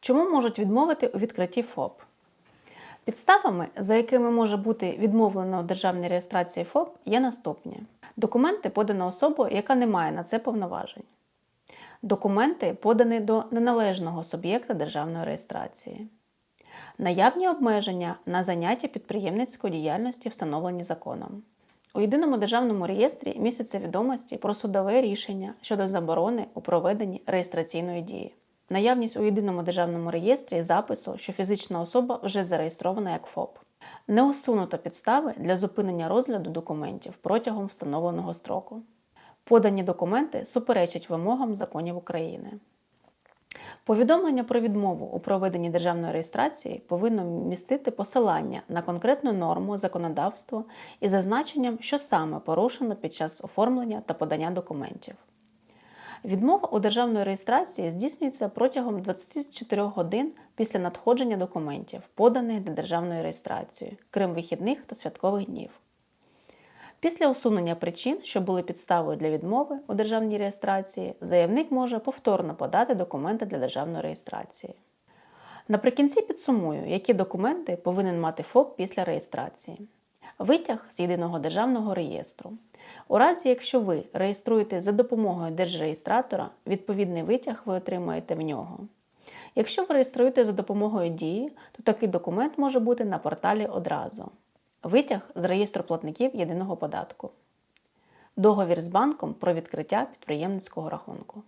Чому можуть відмовити у відкритті ФОП? Підставами, за якими може бути відмовлено у державній реєстрації ФОП, є наступні: документи подані особою, яка не має на це повноважень. Документи подані до неналежного суб'єкта державної реєстрації. Наявні обмеження на заняття підприємницької діяльності, встановлені законом. У єдиному державному реєстрі містяться відомості про судове рішення щодо заборони у проведенні реєстраційної дії. Наявність у єдиному державному реєстрі запису, що фізична особа вже зареєстрована як ФОП. Не усунуто підстави для зупинення розгляду документів протягом встановленого строку. Подані документи суперечать вимогам законів України. Повідомлення про відмову у проведенні державної реєстрації повинно містити посилання на конкретну норму законодавства із зазначенням, що саме порушено під час оформлення та подання документів. Відмова у державної реєстрації здійснюється протягом 24 годин після надходження документів, поданих для державної реєстрації, крім вихідних та святкових днів. Після усунення причин, що були підставою для відмови у державній реєстрації, заявник може повторно подати документи для державної реєстрації. Наприкінці підсумую, які документи повинен мати ФОП після реєстрації. Витяг з єдиного державного реєстру. У разі, якщо ви реєструєте за допомогою держреєстратора, відповідний витяг ви отримаєте в нього. Якщо ви реєструєте за допомогою дії, то такий документ може бути на порталі одразу. Витяг з реєстру платників єдиного податку. Договір з банком про відкриття підприємницького рахунку.